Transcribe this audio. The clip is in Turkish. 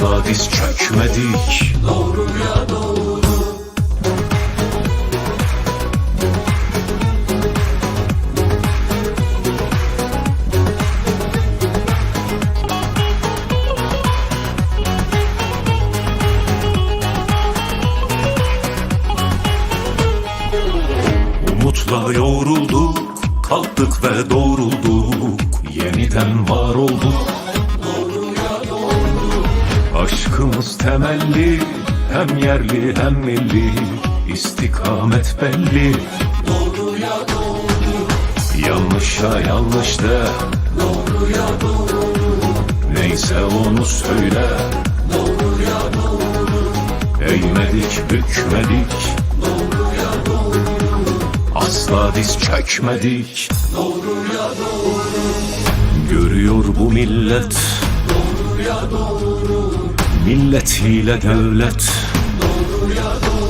Asla diz çökmedik. Doğruya doğru. Umutla yoğrulduk Kalktık ve doğrulduk. Yeniden var olduk Aşkımız temelli Hem yerli hem milli. İstikamet belli. Doğruya doğru. Yanlışa yanlış de. Doğruya doğru. Neyse onu söyle. Doğruya doğru. Eğmedik bükmedik. Doğruya doğru. Asla diz çökmedik. Doğruya doğru. Görüyor bu millet. Doğruya doğru Milletiyle devlet